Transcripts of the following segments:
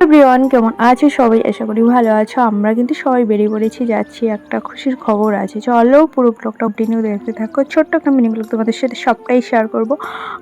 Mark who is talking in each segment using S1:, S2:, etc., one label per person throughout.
S1: Everyone কেমন আছে সবাই? আশা করি ভালো আছো। আমরা কিন্তু সবাই বেরিয়ে পড়েছি যাচ্ছি। একটা খুশির খবর আছে। চলো পুরো ব্লগটা কন্টিনিউ দেখতে থাকো। ছোট্ট একটা মিনি ব্লগ তোমাদের সাথে সবটাই শেয়ার করব।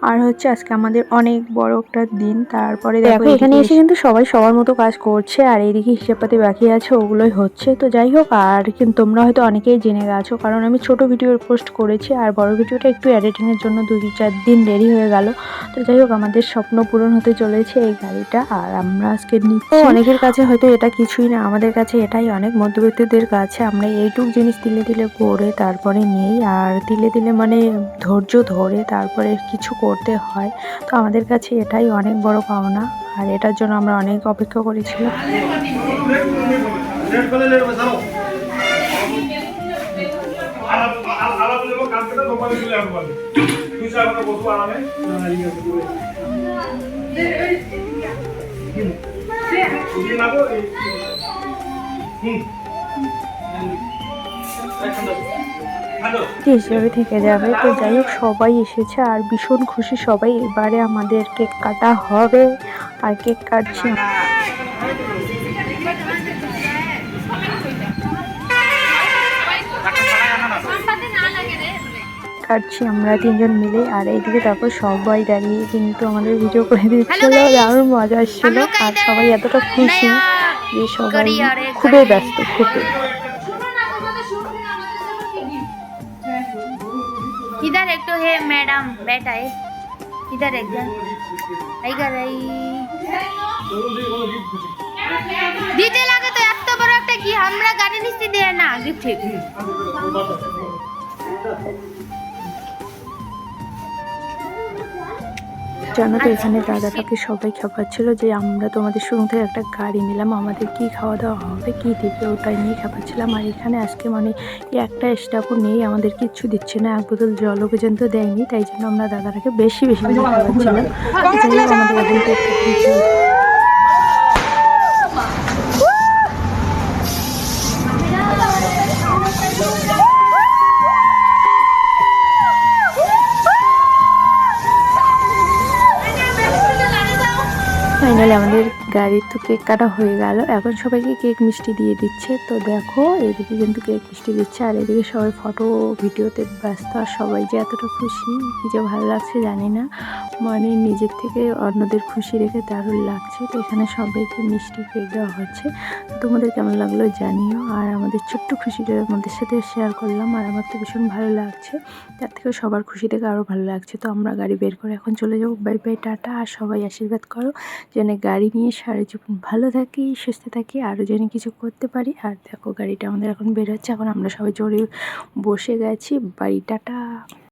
S1: আর হচ্ছে আজকে আমাদের অনেক বড় একটা দিন। তারপরে দেখো এখানে এসে কিন্তু সবাই সবার মতো কাজ করছে আর এইদিকে হিসাবপাতি বাকি আছে ওগুলোই হচ্ছে। তো যাই হোক আর কিন্তু তোমরা হয়তো অনেকেই জেনে গেছো কারণ আমি ছোট ভিডিও পোস্ট করেছি আর বড় ভিডিওটা একটু এডিটিংয়ের জন্য দুই চার দিন দেরি হয়ে গেল। তো যাই হোক আমাদের স্বপ্ন পূরণ হতে চলেছে এই গাড়িটা। আর আমরা আজকে নিচ্ছি অনেকের কাছে হয়তো এটা কিছুই না আমাদের কাছে এটাই অনেক মধ্যবিত্তদের কাছে আমরা এইটুক জিনিস তিলে তিলে করে তারপরে নেই আর তিলে তিলে মানে ধৈর্য ধরে তারপরে কিছু করতে হয় তো আমাদের কাছে এটাই অনেক বড় পাওনা আর এটার জন্য আমরা অনেক অপেক্ষা করেছিলাম
S2: আমরা বসবো আরামে
S1: হিসেবে থেকে যাবে তো যাই হোক সবাই এসেছে আর ভীষণ খুশি সবাই। এবারে আমাদের কেক কাটা হবে আর কেক কাটছি কাটছি আমরা তিনজন মিলে আর এইদিকে দেখো সবাই দাঁড়িয়ে কিন্তু আমাদের ভিডিও করে দিচ্ছিল দারুণ মজা আসছিল আর সবাই এতটা খুশি যে সবাই খুবই ব্যস্ত খুবই
S3: इधर एक तो है मैडम बैठा है इधर एक जन इधर आई দিতে লাগে তো এত বড় একটা কি আমরা গাড়ি নিচ্ছি দিয়ে না গিফট
S1: জানো তো এখানে দাদাটাকে সবাই খাপাচ্ছিল যে আমরা তোমাদের শুরু থেকে একটা গাড়ি নিলাম আমাদের কি খাওয়া দাওয়া হবে কি দিবে ওটাই নিয়ে খাপাচ্ছিলাম। আর এখানে আজকে মানে একটা স্টাফও নেই আমাদের কিচ্ছু দিচ্ছে না এক বোতল জলও পর্যন্ত দেয়নি তাই জন্য আমরা দাদাটাকে বেশি বেশি খাওয়াচ্ছিলাম। আমাদের ফাইনালি আমাদের গাড়ির তো কেক কাটা হয়ে গেল। এখন সবাইকে কেক মিষ্টি দিয়ে দিচ্ছে। তো দেখো, এদিকে কিন্তু কেক মিষ্টি দিচ্ছে। আর এদিকে সবাই ফটো ভিডিওতে ব্যস্ত। আর সবাই যে এতটা খুশি, কি যে ভালো লাগছে জানি না। মানে নিজের থেকে অন্যদের খুশি রেখে দারুণ লাগছে। তো এখানে সবাইকে মিষ্টি কেক দেওয়া হচ্ছে। তোমাদের কেমন লাগল জানিও। আর আমাদের ছোট্ট খুশিটা আমাদের সাথে শেয়ার করলাম। আর আমার তো ভীষণ ভালো লাগছে। তার থেকে সবার খুশি থেকে আরও ভালো লাগছে। তো আমরা গাড়ি বের করে এখন চলে যাব। Bye bye tata. আর সবাই আশীর্বাদ করো। যেন গাড়ি নিয়ে সারা জীবন ভালো থাকি, সুস্থ থাকি আরও যেন কিছু করতে পারি। আর দেখো, গাড়িটা আমাদের এখন বেরোচ্ছে এখন আমরা সবাই জোরে বসে গেছি। বাড়ি, টাটা।